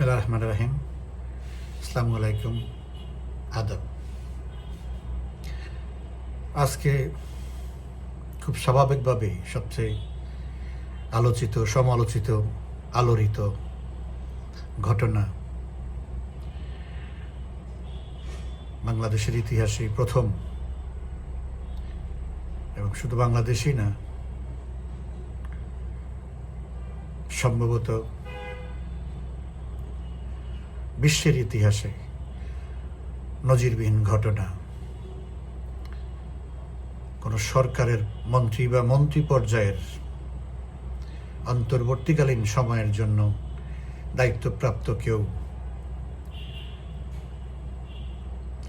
বিসমিল্লা রহমান রাহিম। আসসালামু আলাইকুম। আদব। আজকে খুব স্বাভাবিকভাবেই সবচেয়ে আলোচিত, সমালোচিত, আলোড়িত ঘটনা বাংলাদেশের ইতিহাসে প্রথম এবং শুধু বাংলাদেশই না, সম্ভবত বিশ্বের ইতিহাসে নজিরবিহীন ঘটনা। কোনো সরকারের মন্ত্রী বা মন্ত্রী পর্যায়ের অন্তর্বর্তীকালীন সময়ের জন্য দায়িত্বপ্রাপ্ত কেউ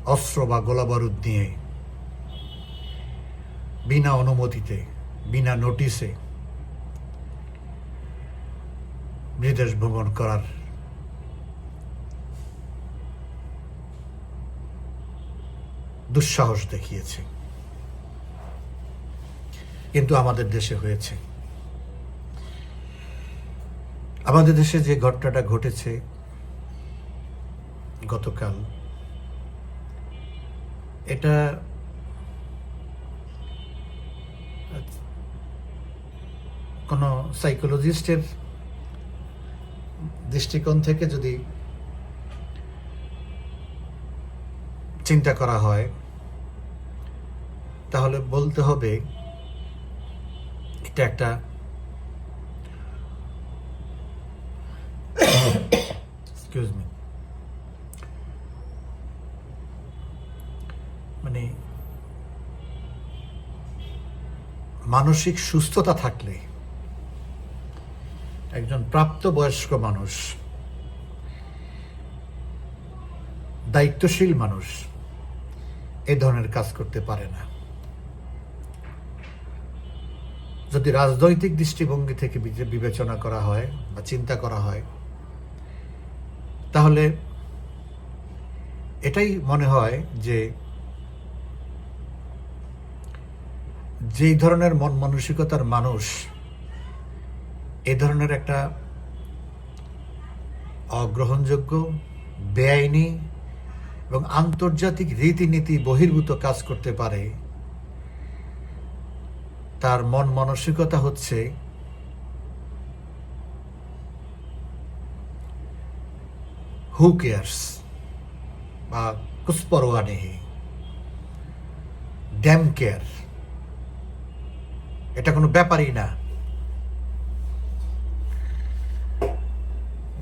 অস্ত্র বা গোলাবারুদ নিয়ে বিনা অনুমতিতে, বিনা নোটিশে বিদেশ ভ্রমণ করার দুঃসাহস দেখিয়েছে। কিন্তু আমাদের দেশে হয়েছে। আমাদের দেশে যে ঘটনাটা ঘটেছে গতকাল, এটা কোনো সাইকোলজিস্টের দৃষ্টিকোণ থেকে যদি চিন্তা করা হয় তাহলে বলতে হবে, এটা একটা মানে মানসিক সুস্থতা থাকলে একজন প্রাপ্তবয়স্ক মানুষ, দায়িত্বশীল মানুষ এ ধরনের কাজ করতে পারে না। যদি রাজনৈতিক দৃষ্টিভঙ্গি থেকে বিবেচনা করা হয় বা চিন্তা করা হয়, তাহলে এটাই মনে হয় যে যেই ধরনের মন মানসিকতার মানুষ, এ ধরনের একটা অগ্রহণযোগ্য, বেআইনি এবং আন্তর্জাতিক রীতিনীতি বহির্ভূত কাজ করতে পারে তার মন মানসিকতা হচ্ছে হু কেয়ার্স বা কুসপরোয়া নেহি ড্যাম কেয়ার এটা কোনো ব্যাপারই না।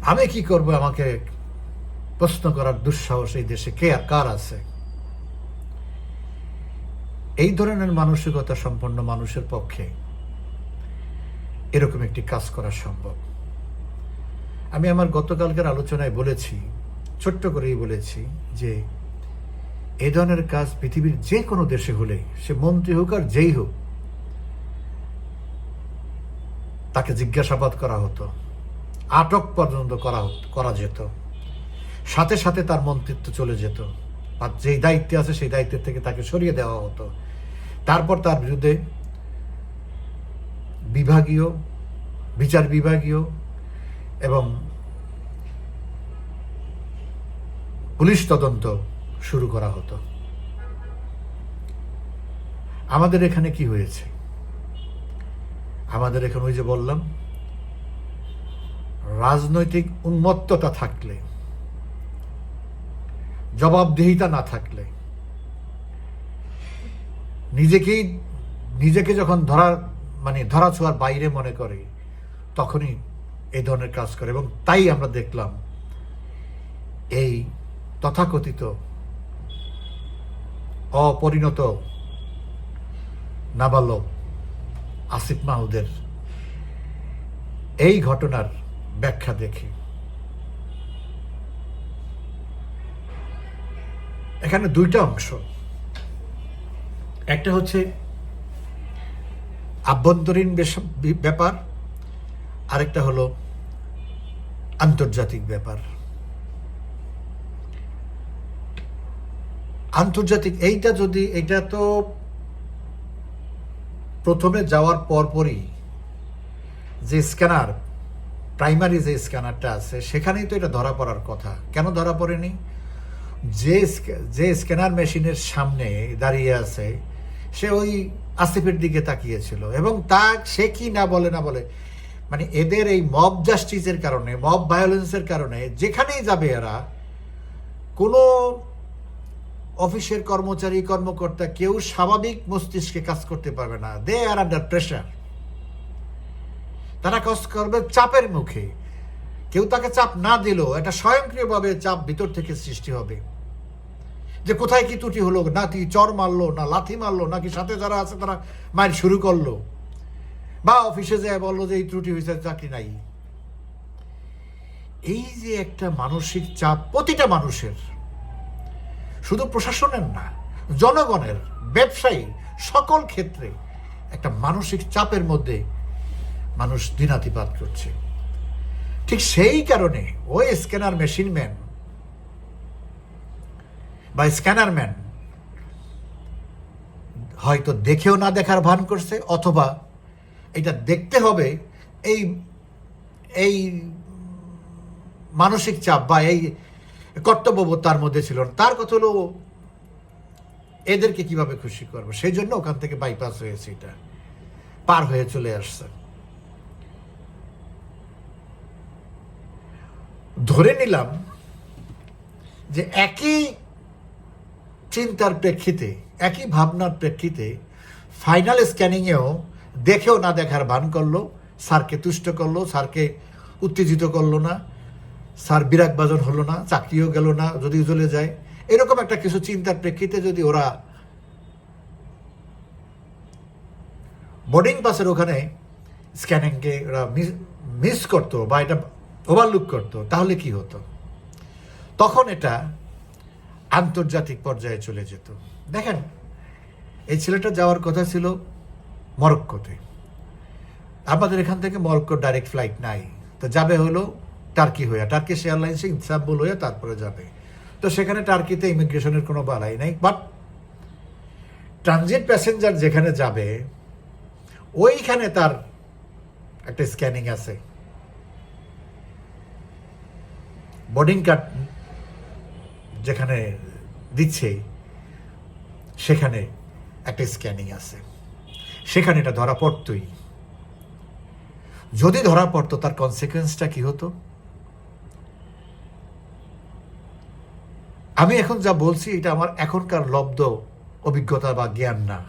আমি কি করব আমাকে প্রশ্ন করার দুঃসাহস এই দেশে? কে আর কার আছে? এই ধরনের মানসিকতা সম্পন্ন মানুষের পক্ষে এরকম একটি কাজ করা সম্ভব। আমি আমার গতকালকের আলোচনায় বলেছি, ছোট্ট করেই বলেছি যে এই ধরনের কাজ পৃথিবীর যে কোনো দেশে হলে, সে মন্ত্রী হোক আর যেই হোক, তাকে জিজ্ঞাসাবাদ করা হতো, আটক পর্যন্ত করা করা যেত। সাথে সাথে তার মন্ত্রিত্ব চলে যেত আর যেই দায়িত্বে আছে সেই দায়িত্বের থেকে তাকে সরিয়ে দেওয়া হতো। তারপর তার বিরুদ্ধে বিভাগীয়, বিচার বিভাগীয় এবং পুলিশ তদন্ত শুরু করা হতো। আমাদের এখানে কি হয়েছে? আমাদের এখানে ওই যে বললাম, রাজনৈতিক উন্মত্ততা থাকলে, জবাবদিহিতা না থাকলে নিজেকেই, নিজেকে যখন ধরা মানে ধরা ছোঁয়ার বাইরে মনে করে, তখনই এই ধরনের কাজ করে। এবং তাই আমরা দেখলাম এই তথাকথিত অপরিণত নাবালক আসিফ মাহুদের এই ঘটনার ব্যাখ্যা দেখে। এখানে দুইটা অংশ। একটা হচ্ছে আভ্যন্তরীণ ব্যাপার, আরেকটা হলো আন্তর্জাতিক ব্যাপার। আন্তর্জাতিক, এইটা যদি এটা তো প্রথমে যাওয়ার পরপরই যে স্ক্যানার, প্রাইমারি যে স্ক্যানারটা আছে, সেখানেই তো এটা ধরা পড়ার কথা। কেন ধরা পড়েনি? যে যে স্ক্যানার মেশিনের সামনে দাঁড়িয়ে আছে সে ওই আসিফের দিকে তাকিয়েছিল এবং তা সে কি না বলে না বলে মানে এদের এই মব জাস্টিসের কারণে মব ভায়োলেন্সের কারণে যেখানেই যাবে এরা, কোনো অফিসের কর্মচারী, কর্মকর্তা কেউ স্বাভাবিক মস্তিষ্কে কাজ করতে পারবে না। দে আর আন্ডার প্রেশার তারা কাজ করবে চাপের মুখে। কেউ তাকে চাপ না দিলেও এটা স্বয়ংক্রিয়ভাবে চাপ ভিতর থেকে সৃষ্টি হবে। যে কোথায় কি ত্রুটি হলো, না তুই চর মারলো, না লাথি মারলো নাকি সাথে যারা আছে তারা মায়ের শুরু করল। বা অফিসে যায় বলল যে এই ত্রুটি হয়েছে, চাকরি নাই। এই যে একটা মানসিক চাপ প্রতিটা মানুষের, শুধু প্রশাসনের না, জনগণের, ব্যবসায়ী, সকল ক্ষেত্রে একটা মানসিক চাপের মধ্যে মানুষ দিনাতিপাত করছে। ঠিক সেই কারণে ওই স্ক্যানার মেশিন ম্যান বা স্ক্যানারম্যান হয়তো দেখেও না দেখার ভান করছে, অথবা এটা দেখতে হবে এই এই মানসিক চাপ বা এই কর্তব্যবোধ তার মধ্যে ছিল। তার কথা হলো, এদেরকে কীভাবে খুশি করব? সেই জন্য ওখান থেকে বাইপাস হয়েছে এটা। পার হয়ে চলে আসছে। ধরে নিলাম যে একই চিন্তার প্রেক্ষিতে, একই ভাবনার প্রেক্ষিতে ফাইনাল স্ক্যানিংয়েও দেখেও না দেখার ভান করল, স্যারকে তুষ্ট করল, স্যারকে উত্তেজিত করল না, স্যার বিরাগ বাজন হলো না, চাকরিও গেল না যদি চলে যায়। এরকম একটা কিছু চিন্তার প্রেক্ষিতে যদি ওরা বোর্ডিং পাসের ওখানে স্ক্যানিংকে ওরা মিস করতো বা এটা ওভারলুক করতো, তাহলে কি হতো? তখন এটা আন্তর্জাতিক পর্যায়ে চলে যেত। দেখেন, এই ছেলেটা যাওয়ার কথা ছিল মরক্কোতে। আমাদের এখান থেকে মরক্কো ডাইরেক্ট ফ্লাইট নাই। তো যাবে হলো টার্কি হয়ে টার্কিশ এয়ারলাইন্সে ইনসাম্বুল হয়ে তারপরে যাবে। তো সেখানে টার্কিতে ইমিগ্রেশনের কোনো বালাই নাই। বাট ট্রানজিট প্যাসেঞ্জার যেখানে যাবে, ওইখানে তার একটা স্ক্যানিং আছে। বোর্ডিং কার্ড যেখানে দিচ্ছে, সেখানে একটা স্ক্যানিং আছে। সেখানে এটা ধরা পড়তই। যদি ধরা পড়তো, তার কনসিকুয়েন্সটা কি হতো? আমি এখন যা বলছি, এটা আমার এখনকার লব্ধ অভিজ্ঞতা বা জ্ঞান না।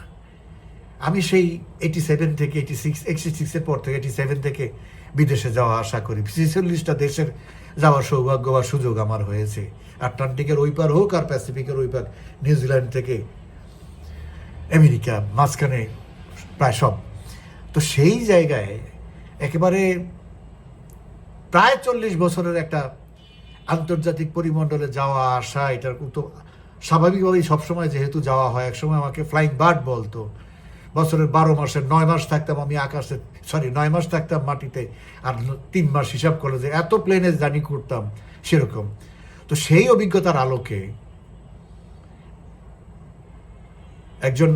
আমি সেই এইটি সেভেন থেকে এইটি সিক্স এইটি সিক্সের পর থেকে এইটি সেভেন থেকে বিদেশে যাওয়া আশা করি। ছেচল্লিশটা দেশের যাওয়ার সৌভাগ্য বা সুযোগ আমার হয়েছে। আটলান্টিকের ওই পার হোক আর প্যাসিফিকের ওই পার, নিউজিল্যান্ড থেকে আমেরিকা, মাঝখানে প্রায় সব। তো সেই জায়গায় একেবারে প্রায় চল্লিশ বছরের একটা আন্তর্জাতিক পরিমণ্ডলে যাওয়া আসা, এটার তো স্বাভাবিকভাবেই সবসময় যেহেতু যাওয়া হয়, একসময় আমাকে ফ্লাইং বার্ড বলতো। বছরের বারো মাসের নয় মাস থাকতাম আমি আকাশে সরি নয় মাস থাকতাম মাটিতে আর তিন মাস হিসাব করলে যে এত প্লেনে জার্নি করতাম, সেরকম। তো সেই অভিজ্ঞতার আলোকে একজন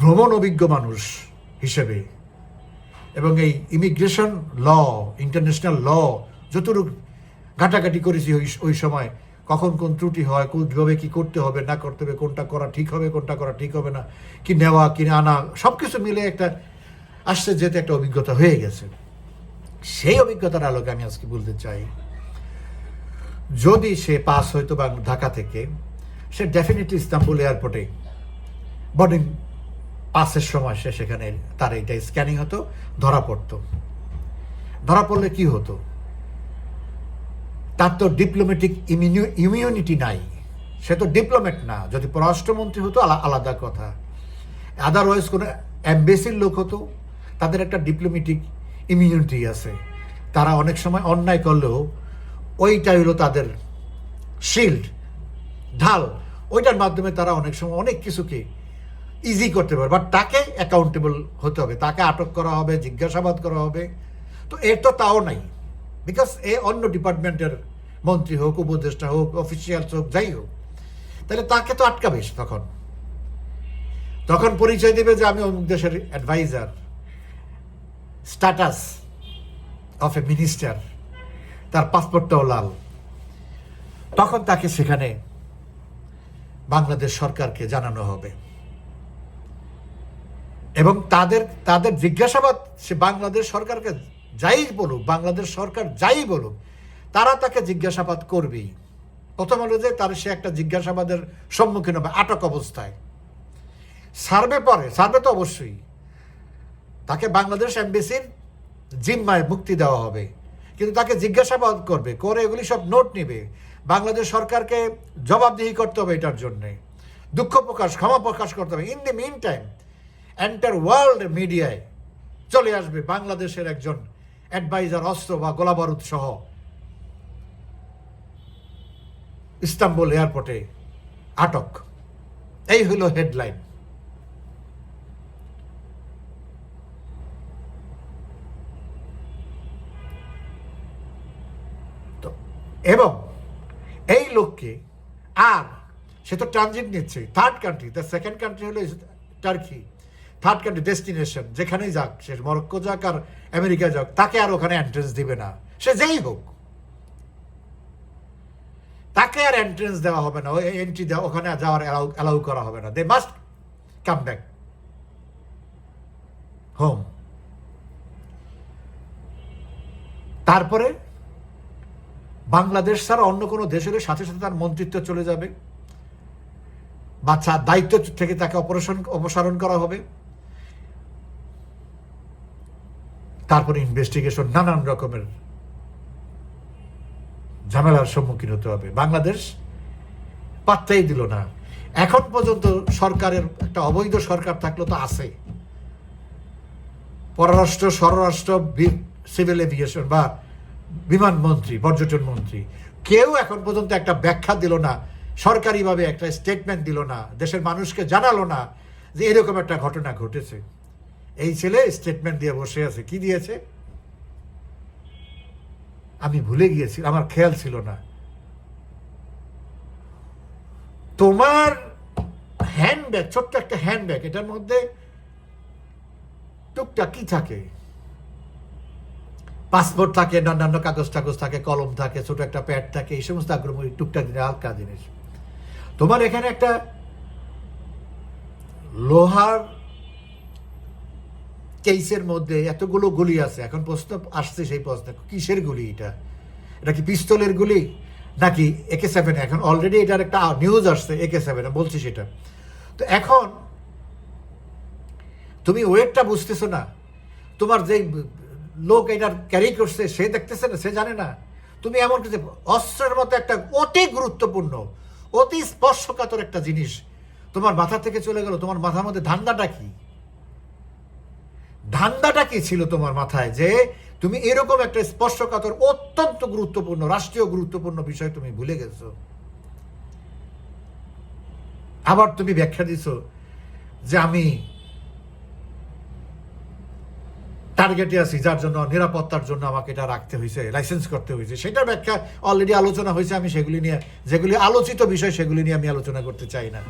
ভ্রমণ অভিজ্ঞ মানুষ হিসেবে এবং এই ইমিগ্রেশন ল ইন্টারন্যাশনাল ল যতটুকু ঘাটাঘাটি করেছি ওই ওই সময় কখন কোন ত্রুটি হয় কোন কীভাবে কী করতে হবে, না করতে হবে, কোনটা করা ঠিক হবে, কোনটা করা ঠিক হবে না, কি নেওয়া, কি আনা সব কিছু মিলে একটা আসছে যেতে একটা অভিজ্ঞতা হয়ে গেছে। সেই অভিজ্ঞতার আলোকে আমি আজকে বলতে চাই, যদি সে পাস হইতো বা ঢাকা থেকে, সে ডেফিনেটলি ইস্তাম্বুল এয়ারপোর্টে বোর্ডিং পাসের সময় সে সেখানে তার এটা স্ক্যানিং হতো, ধরা পড়তো। ধরা পড়লে কি হতো? তার তো ডিপ্লোম্যাটিক ইমিউনিটি নাই। সে তো ডিপ্লোম্যাট না। যদি পররাষ্ট্রমন্ত্রী হতো, আলা- আলাদা কথা। আদারওয়াইজ কোনো অ্যাম্বেসির লোক হতো, তাদের একটা ডিপ্লোম্যাটিক ইমিউনিটি আছে। তারা অনেক সময় অন্যায় করলেও, ওইটাই হলো তাদের শিল্ড ঢাল। ওইটার মাধ্যমে তারা অনেক সময় অনেক কিছুকে ইজি করতে পারে। বাট তাকে অ্যাকাউন্টেবল হতে হবে। তাকে আটক করা হবে, জিজ্ঞাসাবাদ করা হবে। তো এর তো তাও নাই। বিকজ এ অন্য ডিপার্টমেন্টের মন্ত্রী হোক, উপদেষ্টা হোক অফিসিয়ালস হোক, যাই হোক, তাহলে তাকে তো আটকাবে তখন। তখন পরিচয় দেবে যে আমি অমুক দেশের adviser status of a minister তার পাসপোর্টটাও লাল। তখন তাকে সেখানে বাংলাদেশ সরকারকে জানানো হবে। এবং তাদের তাদের জিজ্ঞাসাবাদ সে বাংলাদেশ সরকারকে যাই বলুক, বাংলাদেশ সরকার যাই বলুক, তারা তাকে জিজ্ঞাসাবাদ করবেই। প্রথম হলো যে তার সে একটা জিজ্ঞাসাবাদের সম্মুখীন হবে, আটক অবস্থায়। সার্ভে পরে, সার্ভে তো অবশ্যই, তাকে বাংলাদেশ এমবেসির জিম্মায় মুক্তি দেওয়া হবে। কিন্তু তাকে জিজ্ঞাসাবাদ করবে, করে এগুলি সব নোট নেবে। বাংলাদেশ সরকারকে জবাবদিহি করতে হবে এটার জন্যে। দুঃখ প্রকাশ, ক্ষমা প্রকাশ করতে হবে। In the meantime enter world মিডিয়ায় চলে আসবে বাংলাদেশের একজন অ্যাডভাইজার অস্ত্র বা গোলাবারুদ সহ। ইস্তাম্বুল এয়ারপোর্টে আটক। এই হলো হেডলাইন। এবং এই লোককে আর, সে তো ট্রানজিট নিচ্ছে third country the second country হলো টার্কি থার্ড কান্ট্রি ডেস্টিনেশন যেখানেই যাক, সে মরক্কো যাক আর আমেরিকা যাক, তাকে আর ওখানে এন্ট্রেন্স দিবে না। সে যেই হোক। তাকে আর এন্ট্রেন্স দেওয়া হবে না এন্ট্রি দেওয়া, ওখানে যাওয়ার অ্যালাউ করা হবে না। They must come back home তারপরে বাংলাদেশ ছাড়া অন্য কোনো দেশ হলে সাথে সাথে তার মন্ত্রিত্ব চলে যাবে। বা দায়িত্ব থেকে তাকে অপারেশন অপসারণ করা হবে। তারপরে ইনভেস্টিগেশন নানান রকমের ঝামেলার সম্মুখীন হতে হবে। বাংলাদেশ পাত্তাই দিল না। এখন পর্যন্ত সরকারের একটা অবৈধ সরকার থাকলে তো আছে। পররাষ্ট্র, স্বরাষ্ট্র সিভিল এভিয়েশন বা বিমান মন্ত্রী, পর্যটন মন্ত্রী, কেউ এখন পর্যন্ত একটা ব্যাখ্যা দিল না, সরকারিভাবে একটা স্টেটমেন্ট দিল না, দেশের মানুষকে জানালো না যে এরকম একটা ঘটনা ঘটেছে। এই ছেলে স্টেটমেন্ট দিয়ে বসে আছে। কি দিয়েছে? আমি ভুলে গিয়েছি, আমার খেয়াল ছিল না। তোমার হ্যান্ডব্যাগ ছোট্ট একটা হ্যান্ডব্যাগ এটার মধ্যে টুকটাক কি থাকে? পাসপোর্ট থাকে, অন্যান্য কাগজ টাগজ থাকে, কলম থাকে, ছোট একটা প্যাড থাকে, এই সমস্ত আগ্রহী টুকটাক জিনিস হালকা জিনিস তোমার এখানে একটা লোহার কেসের মধ্যে এতগুলো গুলি আছে, এখন প্রশ্ন আসছে সেই প্রশ্ন, কিসের গুলি এটা? এটা কি পিস্তলের গুলি? নাকি একে সেভেন এখন অলরেডি এটার একটা নিউজ আসছে একে সেভেনে বলছি সেটা। তো এখন, তুমি ওয়েটটা বুঝতেছো না? তোমার যে লোক এটার ক্যারি করছে, সে দেখতেছে না, সে জানে না? তুমি এমন কিছু, অস্ত্রের মতো একটা অতি গুরুত্বপূর্ণ, অতি স্পর্শকাতর একটা জিনিস তোমার মাথা থেকে চলে গেল, তোমার মাথার মধ্যে ধান্দাটা কি? ধান্দাটা কি ছিল তোমার মাথায় যে তুমি এরকম একটা স্পর্শকাতর অত্যন্ত গুরুত্বপূর্ণ, রাষ্ট্রীয় গুরুত্বপূর্ণ বিষয় তুমি ভুলে গেছো? আবার তুমি ব্যাখ্যা দিছ যে আমি টার্গেটে আছি, যার জন্য নিরাপত্তার জন্য আমাকে এটা রাখতে হয়েছে লাইসেন্স করতে হয়েছে সেটার ব্যাখ্যা অলরেডি আলোচনা হয়েছে, আমি সেগুলি নিয়ে যেগুলি আলোচিত বিষয়, সেগুলি নিয়ে আমি আলোচনা করতে চাই না।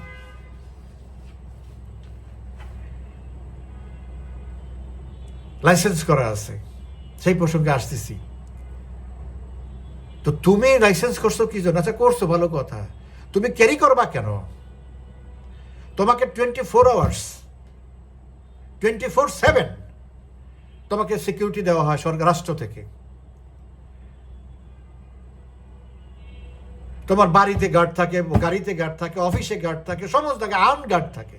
লাইসেন্স করা আছে। সেই প্রসঙ্গে আসতেছি। তো তুমি লাইসেন্স করছ কি জন্য? আচ্ছা করছ, ভালো কথা। তুমি ক্যারি করবা কেন? তোমাকে twenty four hours twenty four seven তোমাকে সিকিউরিটি দেওয়া হয় সরকার, রাষ্ট্র থেকে। তোমার বাড়িতে গার্ড থাকে, গাড়িতে গার্ড থাকে অফিসে গার্ড থাকে, সমস্ত জায়গায় আর্ম গার্ড থাকে।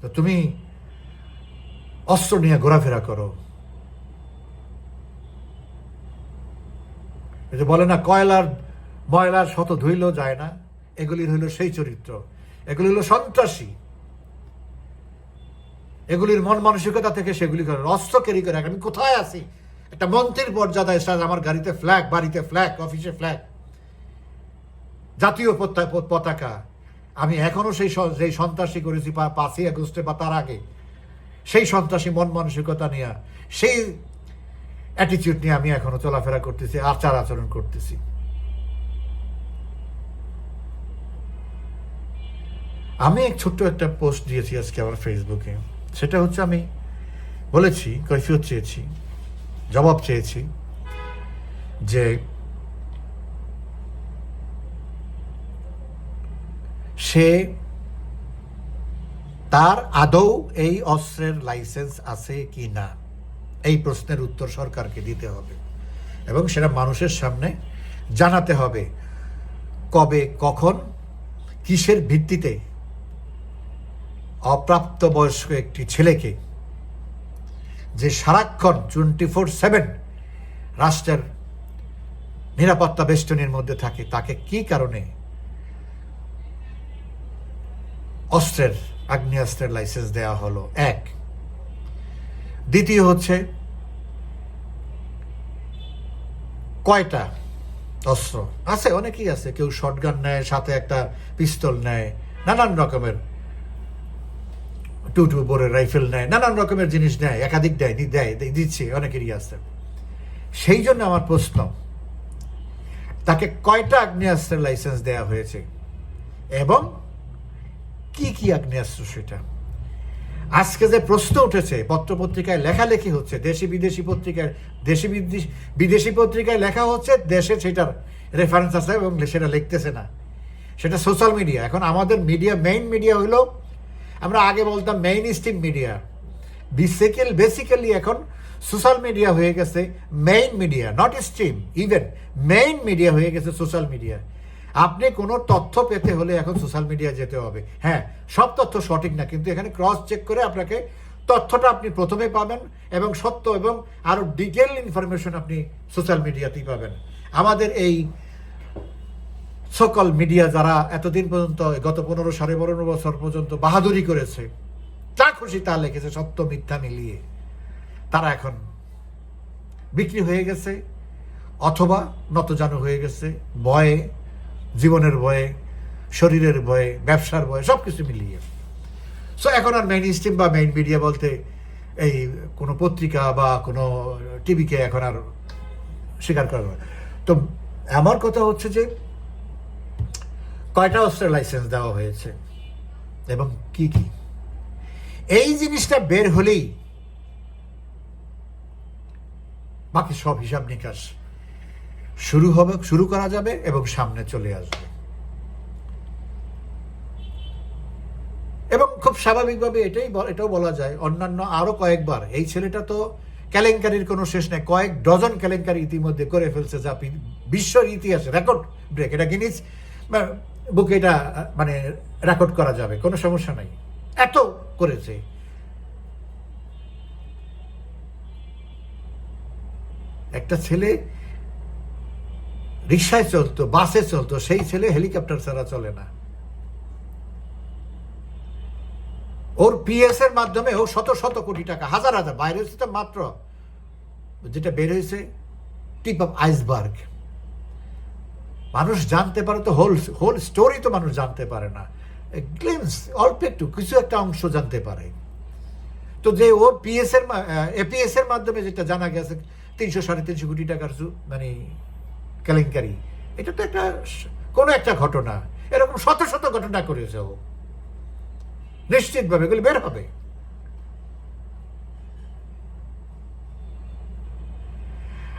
তো তুমি অস্ত্র নিয়ে ঘোরাফেরা করো। যে বলে না, কয়লার ময়লার শত ধুইলেও যায় না, এগুলি হইল সেই চরিত্র। এগুলি হলো সন্ত্রাসী। এগুলির মন মানসিকতা থেকে সেগুলি করে। অস্ত্র ক্যারি করে আমি কোথায় আছি? একটা মন্ত্রীর মর্যাদায় সাজ আমার গাড়িতে ফ্ল্যাগ বাড়িতে ফ্ল্যাগ অফিসে ফ্ল্যাগ জাতীয় পতাকা। আমি এখনও সেই স- যেই সন্ত্রাসী করেছি পাঁচই আগস্টে বা তার আগে। সেই সন্ত্রাসী মন মানসিকতা নিয়ে, সেই অ্যাটিটিউড নিয়ে আমি এখনও চলাফেরা করতেছি, আচার আচরণ করতেছি। আমি এক ছোট্ট একটা পোস্ট দিয়েছি আজকে আমার ফেসবুকে সেটা হচ্ছে আমি বলেছি, কৈফিয়ত চেয়েছি, জবাব চেয়েছি যে সে তার আদৌ এই অস্ত্রের লাইসেন্স আছে কি না? এই প্রশ্নের উত্তর সরকারকে দিতে হবে এবং সেটা মানুষের সামনে জানাতে হবে। কবে, কখন, কিসের ভিত্তিতে অপ্রাপ্তবয়স্ক একটি ছেলেকে যে সারাক্ষণ টোয়েন্টি ফোর সেভেন রাষ্ট্রের নিরাপত্তা বেষ্টনীর মধ্যে থাকে, তাকে কি কারণে অস্ত্রের আগ্নেয়াস্ত্রের লাইসেন্স দেওয়া হলো। এক। দ্বিতীয় হচ্ছে, কয়টা অস্ত্র? আছে, অনেকেই আছে। কেউ শটগান নেয়, সাথে একটা পিস্তল নেয়, নানান রকমের টু টু বোরের রাইফেল নেয়, নানান রকমের জিনিস নেয়, একাধিক দেয় দেয় দিচ্ছে, অনেকেরই আছে। সেই জন্য আমার প্রশ্ন, তাকে কয়টা আগ্নেয়াস্ত্রের লাইসেন্স দেওয়া হয়েছে? এবং কি কি আগ্নেয়াস্ত্র সেটা? আজকে যে প্রশ্ন উঠেছে, পত্রপত্রিকায় লেখালেখি হচ্ছে, দেশি বিদেশি পত্রিকায়, দেশি বিদেশি পত্রিকায় লেখা হচ্ছে, দেশে সেটার রেফারেন্স আছে এবং সেটা লিখতেছে না। সেটা সোশ্যাল মিডিয়া এখন আমাদের মিডিয়া মেইন মিডিয়া হলো, আমরা আগে বলতাম mainstream media basically basically এখন সোশ্যাল মিডিয়া হয়ে গেছে main media not stream even main media হয়ে গেছে সোশ্যাল মিডিয়া আপনি কোনো তথ্য পেতে হলে এখন সোশ্যাল মিডিয়া যেতে হবে। হ্যাঁ সব তথ্য সঠিক না, কিন্তু এখানে ক্রস চেক করে আপনাকে তথ্যটা আপনি প্রথমে পাবেন এবং সত্য এবং আরও ডিটেল ইনফরমেশন আপনি সোশ্যাল মিডিয়াতেই পাবেন। আমাদের এই সকল মিডিয়া যারা এতদিন পর্যন্ত, গত পনেরো সাড়ে পনেরো বছর পর্যন্ত বাহাদুরি করেছে, যা খুশি তা লিখেছে, সত্য, মিথ্যা মিলিয়ে। তারা এখন বিক্রি হয়ে গেছে, অথবা নতজানু হয়ে গেছে ভয়ে জীবনের ভয়ে, শরীরের ভয়ে, ব্যবসার ভয়ে সব কিছু মিলিয়ে। সো এখন আর মেইন স্ট্রিম বা মেইন মিডিয়া বলতে এই কোনো পত্রিকা বা কোনো টিভিকে এখন আর স্বীকার করা হয় তো আমার কথা হচ্ছে যে, কয়টা অস্ত্রের লাইসেন্স দেওয়া হয়েছে এবং কি কি? এই জিনিসটা বের হলেই বাকি সব হিসাব নিকাশ শুরু হবে, শুরু করা যাবে এবং সামনে চলে আসবে। এবং খুব স্বাভাবিকভাবে এটাই এটাও বলা যায়, অন্যান্য আরও কয়েকবার, এই ছেলেটা তো কেলেঙ্কারির কোনো শেষ নেই, কয়েক ডজন কেলেঙ্কারি ইতিমধ্যে করে ফেলছে যা বিশ্বর ইতিহাসে রেকর্ড ব্রেক এটা গিনিস বুকে এটা মানে রেকর্ড করা যাবে, কোনো সমস্যা নাই। এত করেছে। একটা ছেলে রিক্সায় চলতো, বাসে চলতো, সেই ছেলে হেলিকপ্টার ছাড়া চলে না। ওর পিএস এর মাধ্যমে ও শত শত কোটি টাকা, হাজার হাজার, বাইরে হচ্ছে তো মাত্র, যেটা বের হয়েছে টিপ অফ আইসবার্গ। মানুষ জানতে পারে তো, হোল হোল স্টোরি তো মানুষ জানতে পারে না। গ্লিমস অল্প একটু, কিছু একটা অংশ জানতে পারে। তো যে ওর পিএস এর এপিএস এর মাধ্যমে যেটা জানা গেছে, তিনশো সাড়ে তিনশো কোটি টাকার মানে কেলেঙ্কারি। এটা তো একটা কোনো একটা ঘটনা। এরকম শত শত ঘটনা করেছে ও। নিশ্চিতভাবে এগুলি বের হবে।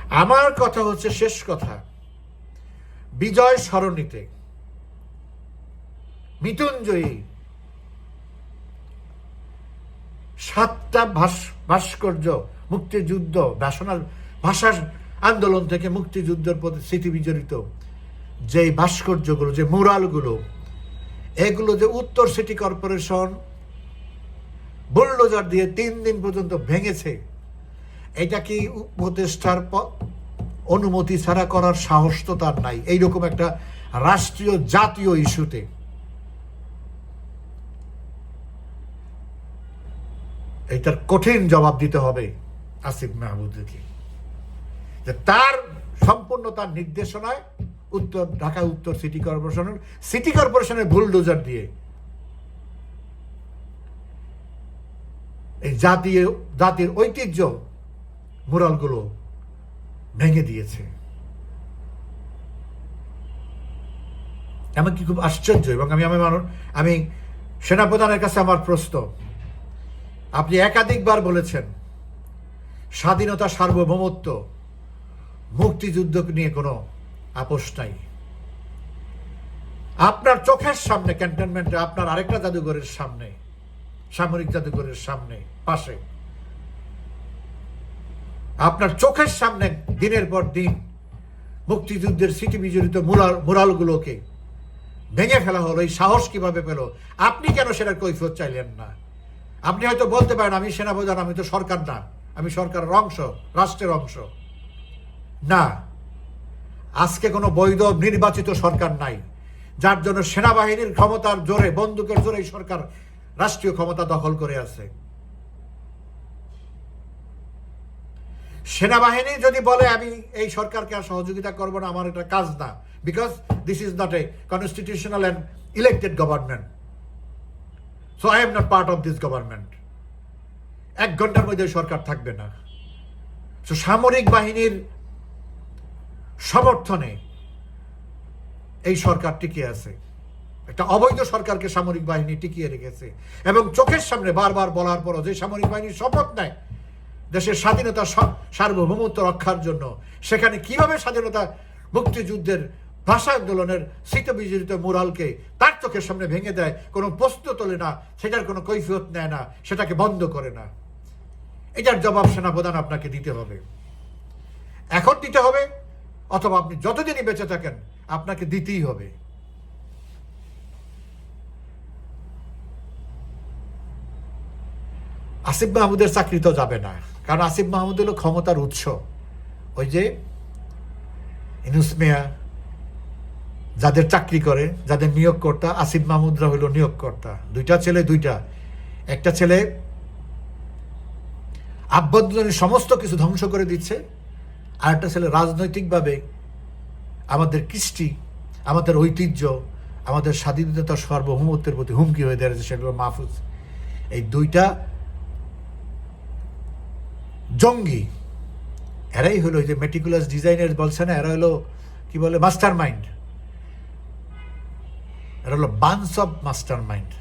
আমার কথা হচ্ছে শেষ কথা। বিজয় সরণিতে মৃত্যুঞ্জয়ী সাতটা ভাস- ভাস্কর্য, মুক্তিযুদ্ধ ভাষণার ভাষার আন্দোলন থেকে মুক্তিযুদ্ধের প্রতি স্মৃতি বিজড়িত যে ভাস্কর্যগুলো, যে মুরালগুলো, এগুলো যে উত্তর সিটি কর্পোরেশন বুলডোজার দিয়ে তিন দিন পর্যন্ত ভেঙেছে, এটা কি উপদেষ্টার অনুমতি ছাড়া করার সাহস তো তার নাই। এইরকম একটা রাষ্ট্রীয় জাতীয় ইস্যুতে। এইটার কঠিন জবাব দিতে হবে আসিফ মাহমুদকে। যে তার সম্পূর্ণ তার নির্দেশনায় উত্তর ঢাকা উত্তর সিটি কর্পোরেশনের সিটি কর্পোরেশনের বুলডোজার দিয়ে এই জাতীয়, জাতির ঐতিহ্য মুরালগুলো ভেঙে দিয়েছে। এমনকি খুব আশ্চর্য, এবং আমি আমি মানুষ, আমি সেনাপ্রধানের কাছে আমার প্রশ্ন। আপনি একাধিকবার বলেছেন, স্বাধীনতা সার্বভৌমত্ব মুক্তিযুদ্ধ নিয়ে কোনো আপোষ নাই। আপনার চোখের সামনে ক্যান্টনমেন্টে আপনার আরেকটা জাদুঘরের সামনে, সামরিক জাদুঘরের সামনে, পাশে। আপনার চোখের সামনে দিনের পর দিন মুক্তিযুদ্ধের স্মৃতি বিজড়িত মুরাল মুরালগুলোকে ভেঙে ফেলা হলো, এই সাহস কীভাবে পেল? আপনি কেন সেটার কৈফিয়ত চাইলেন না? আপনি হয়তো বলতে পারেন, আমি সেনাপ্রধান, আমি তো সরকার না, আমি সরকারের অংশ, রাষ্ট্রের অংশ। না, আজকে কোনো বৈধ নির্বাচিত সরকার নাই, যার জন্য সেনাবাহিনীর ক্ষমতার জোরে, বন্দুকের জোরে সরকার রাষ্ট্রীয় ক্ষমতা দখল করে আছে। সেনাবাহিনী যদি বলে, আমি এই সরকারকে আর সহযোগিতা করব না, আমার এটা কাজ না because this is not a constitutional and elected government so I am not part of this government এক ঘণ্টার মধ্যে সরকার থাকবে না। সো সামরিক বাহিনীর সমর্থনে এই সরকার টিকে আছে। একটা অবৈধ সরকারকে সামরিক বাহিনী টিকিয়ে রেখেছে এবং চোখের সামনে বারবার বলার পরও যে সামরিক বাহিনী শপথ নেয় দেশের স্বাধীনতা সার্বভৌমত্ব রক্ষার জন্য, সেখানে কীভাবে স্বাধীনতা মুক্তিযুদ্ধের ভাষা আন্দোলনের শীত বিজড়িত মুরালকে তার চোখের সামনে ভেঙে দেয়, কোনো প্রশ্ন তোলে না, সেটার কোনো কৈফিয়ত নেয় না, সেটাকে বন্ধ করে না। এটার জবাব সেনাপ্রধান আপনাকে দিতে হবে। এখন দিতে হবে অথবা আপনি যতদিনই বেঁচে থাকেন, আপনাকে দিতেই হবে। আসিফ মাহমুদের চাকরি তো যাবে না, কারণ আসিফ মাহমুদ হলো ক্ষমতার উৎস। ওই যে ইনুস মিয়া, যাদের চাকরি করে, যাদের নিয়োগকর্তা, আসিফ মাহমুদরা হলো নিয়োগকর্তা। দুইটা ছেলে, দুইটা। একটা ছেলে আভ্যন্তরীণ সমস্ত কিছু ধ্বংস করে দিচ্ছে আর একটা ছেলে রাজনৈতিকভাবে আমাদের কৃষ্টি, আমাদের ঐতিহ্য, আমাদের স্বাধীনতা সার্বভৌমত্বের প্রতি হুমকি হয়ে দাঁড়িয়েছে, সেগুলো মাহফুজ। এই দুইটা জঙ্গি, এরাই হলো যে মেটিকুলাস ডিজাইনার বলছে না, এরা হলো কি বলে মাস্টার মাইন্ড এরা হলো বান্স অফ মাস্টার মাইন্ড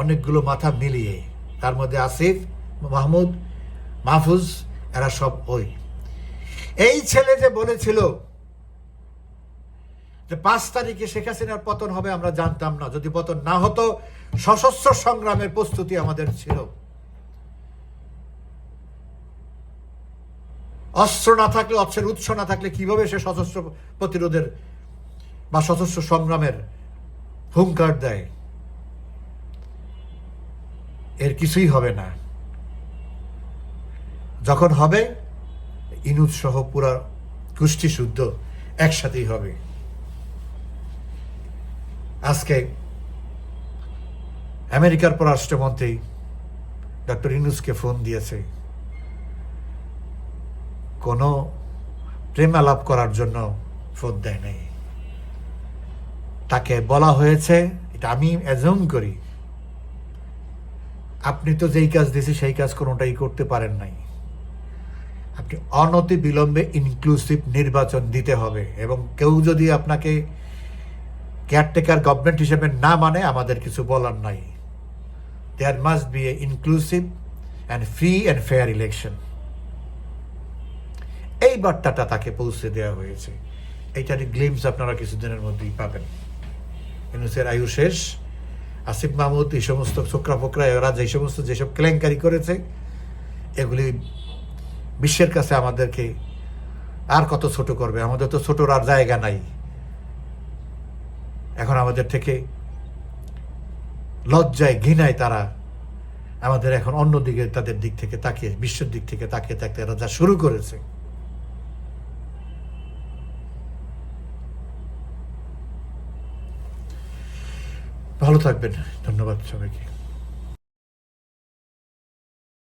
অনেকগুলো মাথা মিলিয়ে। তার মধ্যে আসিফ, মাহমুদ, মাহফুজ, এরা সব ওই। এই ছেলে যে বলেছিল যে পাঁচ তারিখে শেখ হাসিনার পতন হবে, আমরা জানতাম না। যদি পতন না হতো, সশস্ত্র সংগ্রামের প্রস্তুতি আমাদের ছিল। অস্ত্র না থাকলে, অস্ত্রের উৎস না থাকলে কীভাবে সে সশস্ত্র প্রতিরোধের বা সশস্ত্র সংগ্রামের হুঙ্কার দেয়? এর কিছুই হবে না। যখন হবে ইনুদ সহ পুরা গোষ্ঠী শুদ্ধ একসাথেই হবে। আজকে আমেরিকার পররাষ্ট্রমন্ত্রী ডক্টর ইনুসকে ফোন দিয়েছে। কোনো প্রেম আলাপ করার জন্য ফোন দেয় নাই। তাকে বলা হয়েছে, এটা আমি অ্যাজুম করি, আপনি তো যেই কাজ দিয়েছি সেই কাজ কোনোটাই করতে পারেন নাই। আপনি অনতি বিলম্বে ইনক্লুসিভ নির্বাচন দিতে হবে এবং কেউ যদি আপনাকে কেয়ারটেকার গভর্নমেন্ট হিসেবে না মানে আমাদের কিছু বলার নাই। There must be a inclusive and free and fair election এই বার্তাটা তাকে পৌঁছে দেওয়া হয়েছে। এইটার গ্লিমস আপনারা কিছুদিনের মধ্যেই পাবেন। ইউনুসের আয়ু শেষ, আসিফ মাহমুদ, এই সমস্ত ছোকরা ফোকরা, এরা যে সমস্ত যেসব কেলেঙ্কারি করেছে, এগুলি বিশ্বের কাছে আমাদেরকে আর কত ছোট করবে? আমাদের তো ছোটর আর জায়গা নাই। এখন আমাদের থেকে লজ্জায়, ঘৃণায় তারা আমাদের এখন অন্যদিকে তাদের দিক থেকে তাকিয়ে, বিশ্বের দিক থেকে তাকিয়ে থাকতে এরা যা শুরু করেছে। ভালো থাকবেন। ধন্যবাদ সবাইকে।